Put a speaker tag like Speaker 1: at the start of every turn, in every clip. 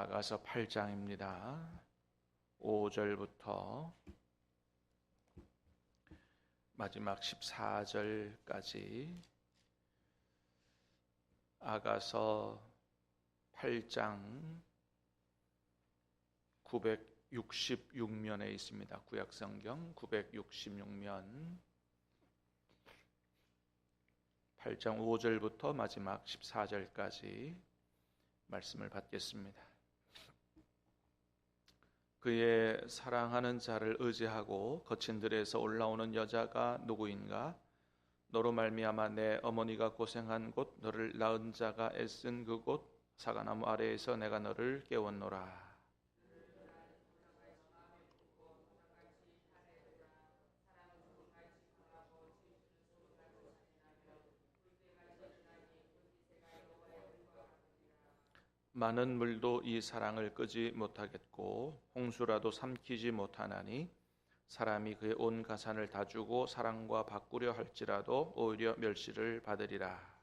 Speaker 1: 아가서 8장입니다. 5절부터 마지막 14절까지 아가서 8장 966면에 있습니다. 구약성경 966면 8장 5절부터 마지막 14절까지 말씀을 받겠습니다. 그의 사랑하는 자를 의지하고 거친 들에서 올라오는 여자가 누구인가? 너로 말미암아 내 어머니가 고생한 곳 너를 낳은 자가 애쓴 그곳 사과나무 아래에서 내가 너를 깨웠노라. 많은 물도 이 사랑을 끄지 못하겠고 홍수라도 삼키지 못하나니 사람이 그의 온 가산을 다 주고 사랑과 바꾸려 할지라도 오히려 멸시를 받으리라.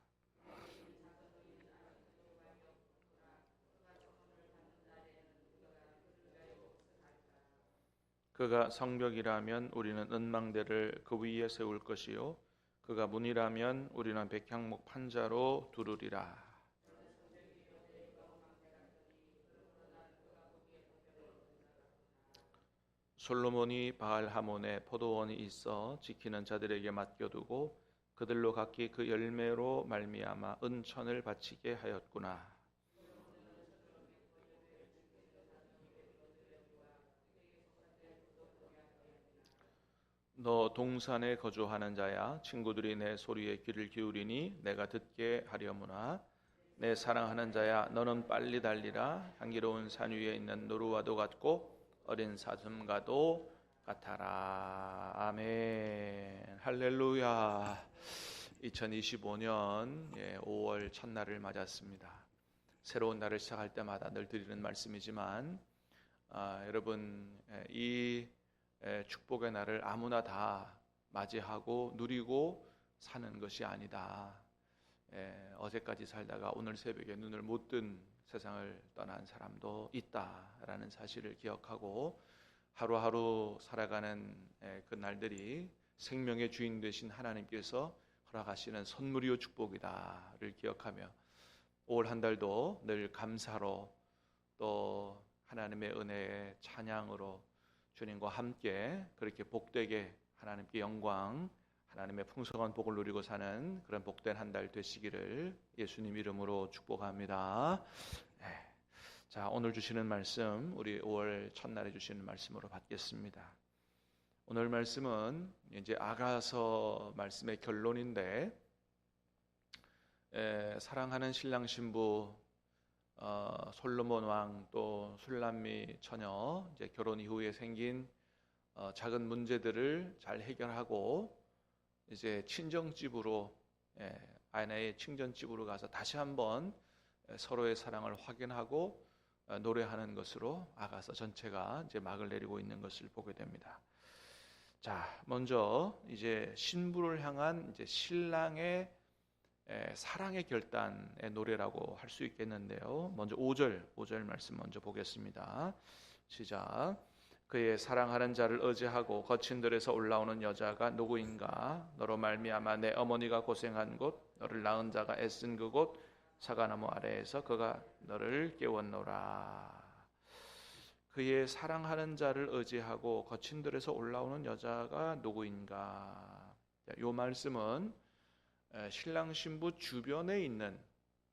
Speaker 1: 그가 성벽이라면 우리는 은망대를 그 위에 세울 것이요 그가 문이라면 우리는 백향목 판자로 두르리라. 솔로몬이 바알 하몬에 포도원이 있어 지키는 자들에게 맡겨두고 그들로 각기 그 열매로 말미암아 은천을 바치게 하였구나. 너 동산에 거주하는 자야 친구들이 내 소리에 귀를 기울이니 내가 듣게 하려무나 내 사랑하는 자야 너는 빨리 달리라 향기로운 산 위에 있는 노루와도 같고 어린 사슴과도 같아라. 아멘. 할렐루야. 2025년 5월 첫날을 맞았습니다. 새로운 날을 시작할 때마다 늘 드리는 말씀이지만 아, 여러분 이 축복의 날을 아무나 다 맞이하고 누리고 사는 것이 아니다. 에, 어제까지 살다가 오늘 새벽에 눈을 못 뜬 세상을 떠난 사람도 있다라는 사실을 기억하고 하루하루 살아가는 그 날들이 생명의 주인 되신 하나님께서 허락하시는 선물이요 축복이다를 기억하며 올 한 달도 늘 감사로 또 하나님의 은혜의 찬양으로 주님과 함께 그렇게 복되게 하나님께 영광 하나님의 풍성한 복을 누리고 사는 그런 복된 한 달 되시기를 예수님 이름으로 축복합니다. 네. 자, 오늘 주시는 말씀 우리 5월 첫날에 주시는 말씀으로 받겠습니다. 오늘 말씀은 이제 아가서 말씀의 결론인데 에, 사랑하는 신랑 신부 어, 솔로몬 왕 또 술람미 처녀 이제 결혼 이후에 생긴 어, 작은 문제들을 잘 해결하고 이제 친정집으로 예, 아내의 친정집으로 가서 다시 한번 서로의 사랑을 확인하고 어, 노래하는 것으로 아가서 전체가 이제 막을 내리고 있는 것을 보게 됩니다. 자, 먼저 이제 신부를 향한 이제 신랑의 사랑의 결단의 노래라고 할 수 있겠는데요. 먼저 5절, 5절 말씀 먼저 보겠습니다. 시작. 그의 사랑하는 자를 의지하고 거친 들에서 올라오는 여자가 누구인가? 너로 말미암아 내 어머니가 고생한 곳, 너를 낳은 자가 애쓴 그곳, 사과나무 아래에서 그가 너를 깨웠노라. 그의 사랑하는 자를 의지하고 거친 들에서 올라오는 여자가 누구인가? 이 말씀은 신랑 신부 주변에 있는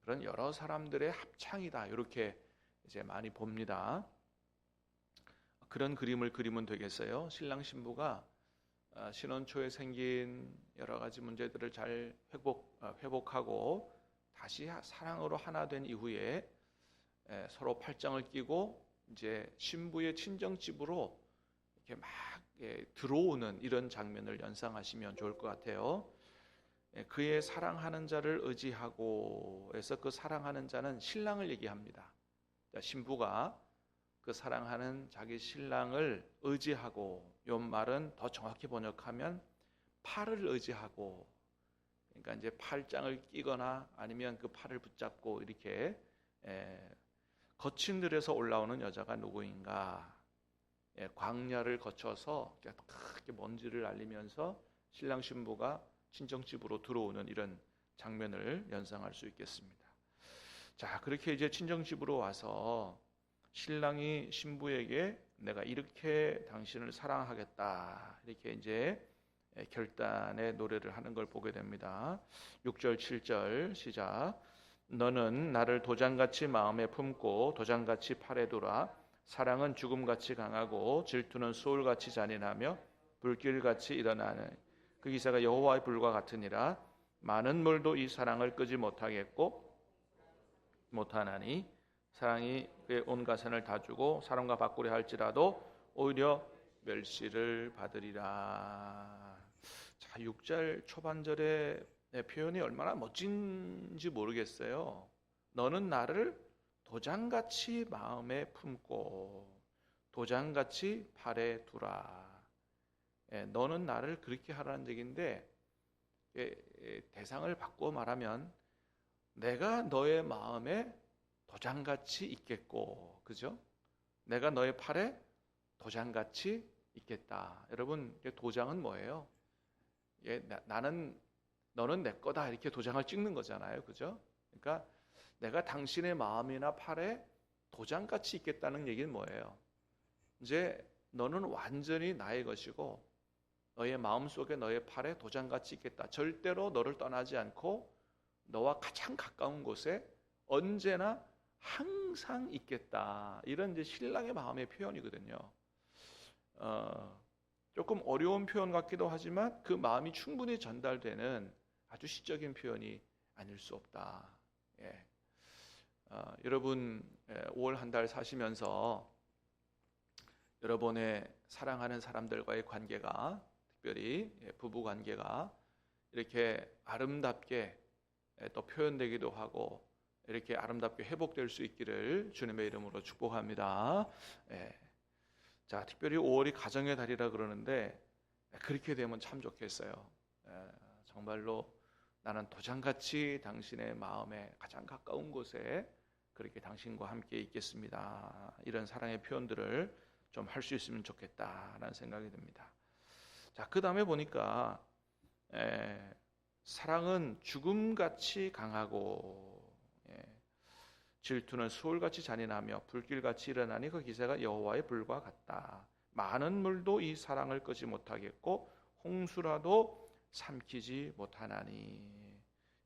Speaker 1: 그런 여러 사람들의 합창이다. 이렇게 이제 많이 봅니다. 그런 그림을 그리면 되겠어요. 신랑 신부가 아, 신혼 초에 생긴 여러 가지 문제들을 잘 회복 아, 회복하고 다시 사랑으로 하나 된 이후에 서로 팔짱을 끼고 이제 신부의 친정 집으로 이렇게 막 들어오는 이런 장면을 연상하시면 좋을 것 같아요. 그의 사랑하는 자를 의지하고 해서 그 사랑하는 자는 신랑을 얘기합니다. 신부가 그 사랑하는 자기 신랑을 의지하고 이 말은 더 정확히 번역하면 팔을 의지하고 그러니까 이제 팔짱을 끼거나 아니면 그 팔을 붙잡고 이렇게 거친 들에서 올라오는 여자가 누구인가? 예, 광야를 거쳐서 크게 먼지를 날리면서 신랑 신부가 친정집으로 들어오는 이런 장면을 연상할 수 있겠습니다. 자, 그렇게 이제 친정집으로 와서 신랑이 신부에게 내가 이렇게 당신을 사랑하겠다. 이렇게 이제 결단의 노래를 하는 걸 보게 됩니다. 6절, 7절 시작. 너는 나를 도장같이 마음에 품고 도장같이 팔에 두라. 사랑은 죽음같이 강하고 질투는 소울같이 잔인하며 불길같이 일어나는 그 기사가 여호와의 불과 같으니라. 많은 물도 이 사랑을 끄지 못하겠고 못하나니 사랑이 그의 온 가산을 다 주고 사람과 바꾸려 할지라도 오히려 멸시를 받으리라. 자, 6절 초반절의 표현이 얼마나 멋진지 모르겠어요. 너는 나를 도장같이 마음에 품고 도장같이 팔에 두라. 예, 너는 나를 그렇게 하라는 얘기인데 예, 예, 대상을 바꿔 말하면 내가 너의 마음에 도장같이 있겠고, 그죠? 내가 너의 팔에 도장같이 있겠다. 여러분, 도장은 뭐예요? 예, 나, 는 너는 내 거다 이렇게 도장을 찍는 거잖아요, 그죠? 그러니까 내가 당신의 마음이나 팔에 도장같이 있겠다는 얘기는 뭐예요? 이제 너는 완전히 나의 것이고 너의 마음 속에 너의 팔에 도장같이 있겠다. 절대로 너를 떠나지 않고 너와 가장 가까운 곳에 언제나 항상 있겠다. 이런 이제 신랑의 마음의 표현이거든요. 어, 조금 어려운 표현 같기도 하지만 그 마음이 충분히 전달되는 아주 시적인 표현이 아닐 수 없다. 예. 어, 여러분 5월 예, 한달 사시면서 여러분의 사랑하는 사람들과의 관계가 특별히 예, 부부 관계가 이렇게 아름답게 예, 또 표현되기도 하고 이렇게 아름답게 회복될 수 있기를 주님의 이름으로 축복합니다. 예. 자, 특별히 5월이 가정의 달이라 그러는데 그렇게 되면 참 좋겠어요. 예, 정말로 나는 도장같이 당신의 마음에 가장 가까운 곳에 그렇게 당신과 함께 있겠습니다. 이런 사랑의 표현들을 좀 할 수 있으면 좋겠다라는 생각이 듭니다. 자, 그 다음에 보니까 에, 사랑은 죽음같이 강하고 예, 질투는 수월같이 잔인하며 불길같이 일어나니 그 기세가 여호와의 불과 같다. 많은 물도 이 사랑을 끄지 못하겠고 홍수라도 삼키지 못하나니.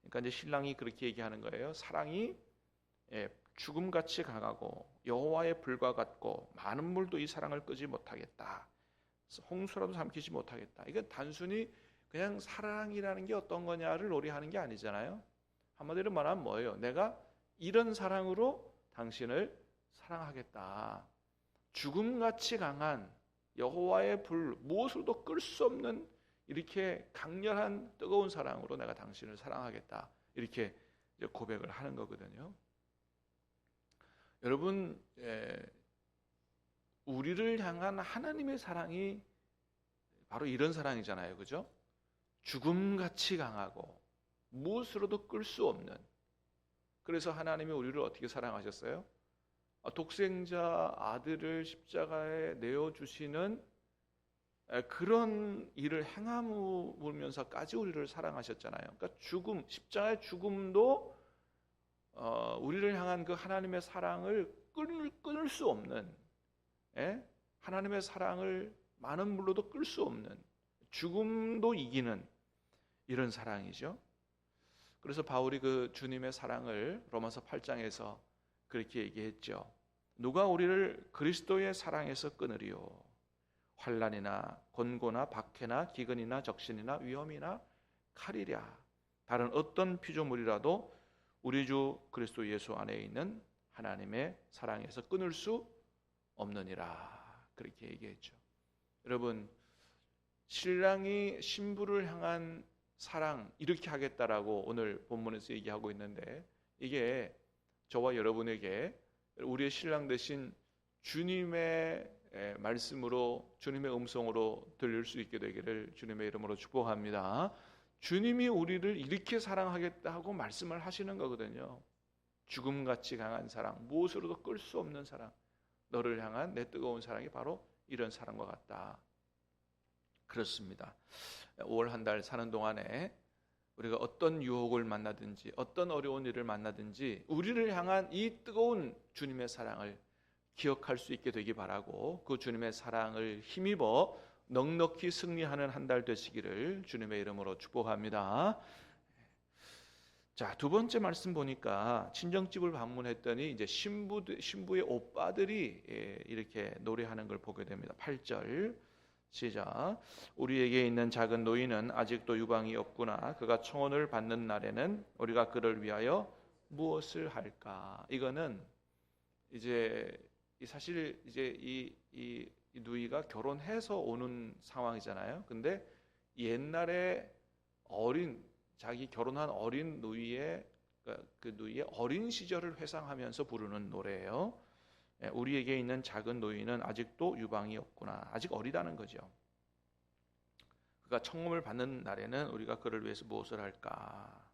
Speaker 1: 그러니까 이제 신랑이 그렇게 얘기하는 거예요. 사랑이 예, 죽음같이 강하고 여호와의 불과 같고 많은 물도 이 사랑을 끄지 못하겠다. 홍수라도 삼키지 못하겠다. 이건 단순히 그냥 사랑이라는 게 어떤 거냐를 놀이하는 게 아니잖아요. 한마디로 말하면 뭐예요? 내가 이런 사랑으로 당신을 사랑하겠다. 죽음같이 강한 여호와의 불 무엇으로도 끌 수 없는 이렇게 강렬한 뜨거운 사랑으로 내가 당신을 사랑하겠다. 이렇게 고백을 하는 거거든요. 여러분 우리를 향한 하나님의 사랑이 바로 이런 사랑이잖아요. 그죠? 죽음같이 강하고 무엇으로도 끌 수 없는 그래서 하나님이 우리를 어떻게 사랑하셨어요? 아, 독생자 아들을 십자가에 내어 주시는 그런 일을 행함으면서까지 우리를 사랑하셨잖아요. 그러니까 죽음, 십자가의 죽음도 어, 우리를 향한 그 하나님의 사랑을 끊을, 끊을 수 없는 예? 하나님의 사랑을 많은 물로도 끌 수 없는 죽음도 이기는 이런 사랑이죠. 그래서 바울이 그 주님의 사랑을 로마서 8장에서 그렇게 얘기했죠. 누가 우리를 그리스도의 사랑에서 끊으리요? 환란이나 곤고나 박해나 기근이나 적신이나 위험이나 칼이랴. 다른 어떤 피조물이라도 우리 주 그리스도 예수 안에 있는 하나님의 사랑에서 끊을 수 없느니라. 그렇게 얘기했죠. 여러분, 신랑이 신부를 향한 사랑 이렇게 하겠다라고 오늘 본문에서 얘기하고 있는데 이게 저와 여러분에게 우리의 신랑 대신 주님의 말씀으로 주님의 음성으로 들릴 수 있게 되기를 주님의 이름으로 축복합니다. 주님이 우리를 이렇게 사랑하겠다 하고 말씀을 하시는 거거든요. 죽음같이 강한 사랑, 무엇으로도 끌 수 없는 사랑, 너를 향한 내 뜨거운 사랑이 바로 이런 사랑과 같다. 그렇습니다. 5월 한 달 사는 동안에 우리가 어떤 유혹을 만나든지 어떤 어려운 일을 만나든지 우리를 향한 이 뜨거운 주님의 사랑을 기억할 수 있게 되기 바라고 그 주님의 사랑을 힘입어 넉넉히 승리하는 한 달 되시기를 주님의 이름으로 축복합니다. 자, 두 번째 말씀 보니까 친정집을 방문했더니 이제 신부 신부의 오빠들이 예, 이렇게 노래하는 걸 보게 됩니다. 8절 시작. 우리에게 있는 작은 노인은 아직도 유방이 없구나. 그가 청혼을 받는 날에는 우리가 그를 위하여 무엇을 할까? 이거는 이제 사실 이제 이, 이, 이 누이가 결혼해서 오는 상황이잖아요. 근데 옛날에 어린 자기 결혼한 어린 누이의 그, 그 누이의 어린 시절을 회상하면서 부르는 노래예요. 예, 우리에게 있는 작은 노인은 아직도 유방이 없구나. 아직 어리다는 거죠. 그가 청음을 받는 날에는 우리가 그를 위해서 무엇을 할까?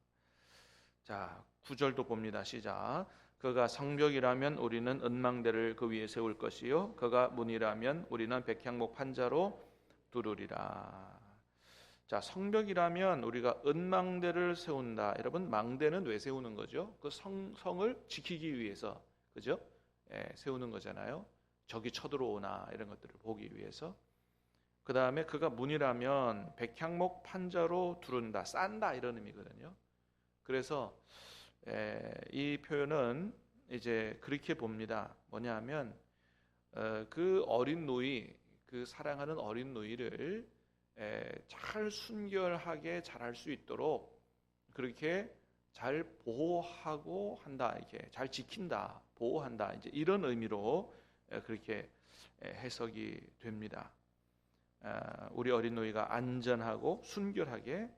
Speaker 1: 자, 구절도 봅니다. 시작. 그가 성벽이라면 우리는 은망대를 그 위에 세울 것이요 그가 문이라면 우리는 백향목 판자로 두르리라. 자, 성벽이라면 우리가 은망대를 세운다. 여러분, 망대는 왜 세우는 거죠? 그 성, 성을 지키기 위해서. 그죠? 예, 세우는 거잖아요. 적이 쳐들어오나 이런 것들을 보기 위해서. 그 다음에 그가 문이라면 백향목 판자로 두른다, 싼다 이런 의미거든요. 그래서 에, 이 표현은 이제 그렇게 봅니다. 뭐냐하면 어, 그 어린 노이, 그 사랑하는 어린 노이를 에, 잘 순결하게 잘할 수 있도록 그렇게 잘 보호하고 한다 이렇게 잘 지킨다 보호한다 이제 이런 의미로 그렇게 해석이 됩니다. 아, 우리 어린 노이가 안전하고 순결하게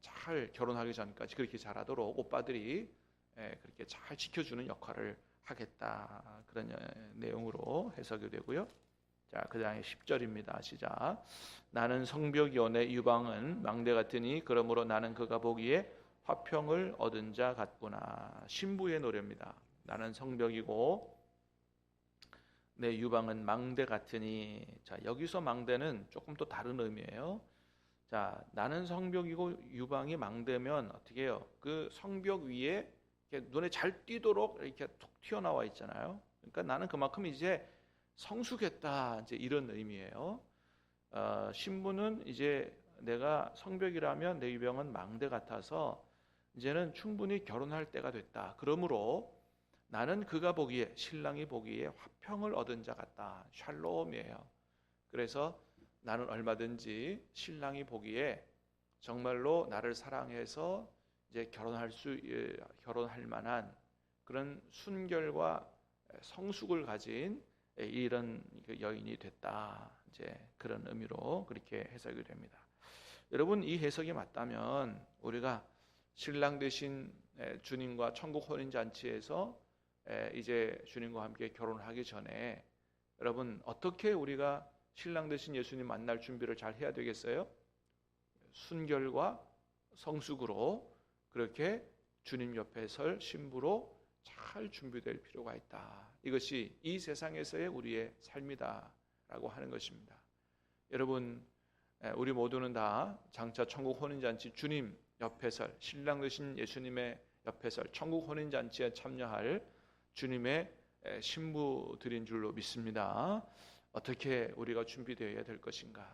Speaker 1: 잘 결혼하기 전까지 그렇게 잘하도록 오빠들이 그렇게 잘 지켜주는 역할을 하겠다 그런 내용으로 해석이 되고요. 자, 그 다음에 10절입니다. 시작. 나는 성벽이 오내 유방은 망대 같으니 그러므로 나는 그가 보기에 화평을 얻은 자 같구나. 신부의 노래입니다. 나는 성벽이고 내 유방은 망대 같으니 자 여기서 망대는 조금 또 다른 의미예요. 자 나는 성벽이고 유방이 망대면 어떻게 해요? 그 성벽 위에 눈에 잘 띄도록 이렇게 툭 튀어나와 있잖아요. 그러니까 나는 그만큼 이제 성숙했다 이제 이런 의미예요. 어, 신부는 이제 내가 성벽이라면 내 유병은 망대 같아서 이제는 충분히 결혼할 때가 됐다. 그러므로 나는 그가 보기에 신랑이 보기에 화평을 얻은 자 같다. 샬롬이에요. 그래서 나는 얼마든지 신랑이 보기에 정말로 나를 사랑해서 이제 결혼할 수 예, 결혼할 만한 그런 순결과 성숙을 가진 이런 그 여인이 됐다. 이제 그런 의미로 그렇게 해석이 됩니다. 여러분 이 해석이 맞다면 우리가 신랑 되신 주님과 천국 혼인 잔치에서 이제 주님과 함께 결혼하기 전에 여러분 어떻게 우리가 신랑 되신 예수님 만날 준비를 잘 해야 되겠어요? 순결과 성숙으로 그렇게 주님 옆에 설 신부로 잘 준비될 필요가 있다. 이것이 이 세상에서의 우리의 삶이다라고 하는 것입니다. 여러분 우리 모두는 다 장차 천국 혼인 잔치 주님 옆에 설 신랑 되신 예수님의 옆에 설 천국 혼인 잔치에 참여할 주님의 신부들인 줄로 믿습니다. 어떻게 우리가 준비되어야 될 것인가?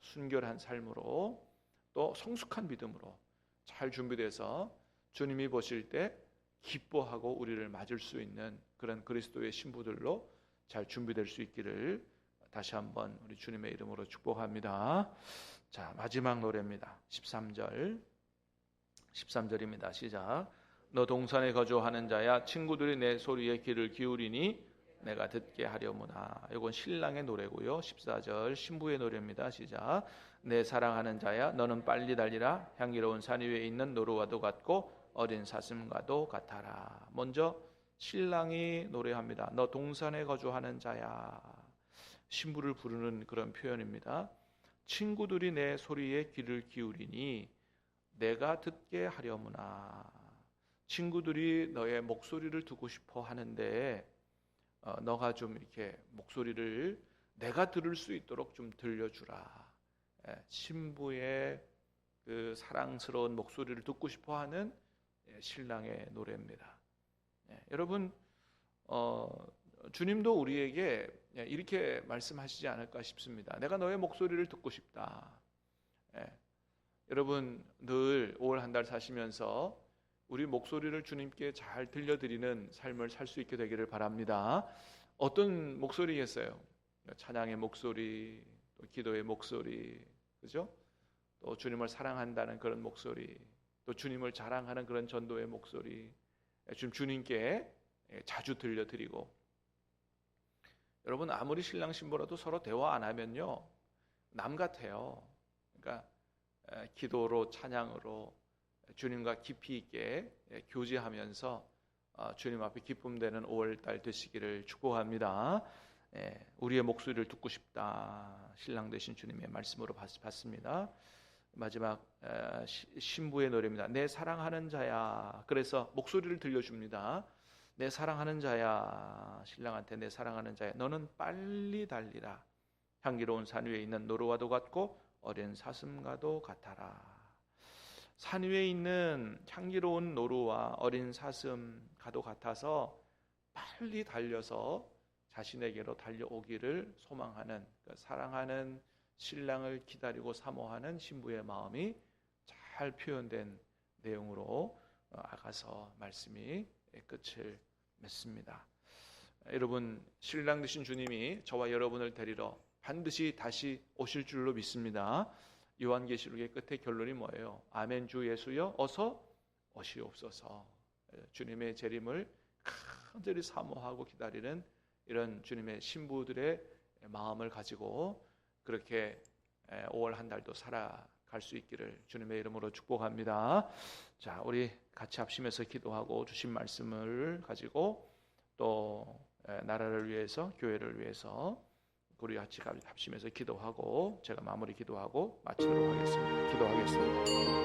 Speaker 1: 순결한 삶으로 또 성숙한 믿음으로 잘 준비돼서 주님이 보실 때 기뻐하고 우리를 맞을 수 있는 그런 그리스도의 신부들로 잘 준비될 수 있기를 다시 한번 우리 주님의 이름으로 축복합니다. 자, 마지막 노래입니다. 13절. 13절입니다. 시작. 너 동산에 거주하는 자야 친구들이 내 소리에 귀를 기울이니 내가 듣게 하려무나. 이건 신랑의 노래고요. 14절 신부의 노래입니다. 시작. 내 사랑하는 자야 너는 빨리 달리라 향기로운 산 위에 있는 노루와도 같고 어린 사슴과도 같아라. 먼저 신랑이 노래합니다. 너 동산에 거주하는 자야. 신부를 부르는 그런 표현입니다. 친구들이 내 소리에 귀를 기울이니 내가 듣게 하려무나. 친구들이 너의 목소리를 듣고 싶어 하는데 어, 너가 좀 이렇게 목소리를 내가 들을 수 있도록 좀 들려주라. 예, 신부의 그 사랑스러운 목소리를 듣고 싶어 하는 예, 신랑의 노래입니다. 예, 여러분 어, 주님도 우리에게 예, 이렇게 말씀하시지 않을까 싶습니다. 내가 너의 목소리를 듣고 싶다. 예, 여러분 늘 5월 한 달 사시면서 우리 목소리를 주님께 잘 들려드리는 삶을 살 수 있게 되기를 바랍니다. 어떤 목소리겠어요? 찬양의 목소리, 또 기도의 목소리, 그죠? 또 주님을 사랑한다는 그런 목소리, 또 주님을 자랑하는 그런 전도의 목소리, 지금 주님께 자주 들려드리고, 여러분 아무리 신랑 신부라도 서로 대화 안 하면요 남 같아요. 그러니까 기도로 찬양으로 주님과 깊이 있게 교제하면서 어, 주님 앞에 기쁨 되는 5월달 되시기를 축복합니다. 우리의 목소리를 듣고 싶다. 신랑 되신 주님의 말씀으로 봤습니다. 마지막 신부의 노래입니다. 내 사랑하는 자야. 그래서 목소리를 들려줍니다. 내 사랑하는 자야. 신랑한테 내 사랑하는 자야. 너는 빨리 달리라. 향기로운 산 위에 있는 노루와도 같고 어린 사슴과도 같아라. 산 위에 있는 향기로운 노루와 어린 사슴과도 같아서 빨리 달려서 자신에게로 달려오기를 소망하는 그 사랑하는 신랑을 기다리고 사모하는 신부의 마음이 잘 표현된 내용으로 어, 아가서 말씀이 끝을 맺습니다. 여러분 신랑 되신 주님이 저와 여러분을 데리러 반드시 다시 오실 줄로 믿습니다. 요한계시록의 끝에 결론이 뭐예요? 아멘 주 예수여 어서 오시옵소서. 주님의 재림을 간절히 사모하고 기다리는 이런 주님의 신부들의 마음을 가지고 그렇게 5월 한 달도 살아갈 수 있기를 주님의 이름으로 축복합니다. 자, 우리 같이 합심해서 기도하고 주신 말씀을 가지고 또 나라를 위해서 교회를 위해서 우리 같이 합심해서 기도하고 제가 마무리 기도하고 마치도록 하겠습니다. 기도하겠습니다.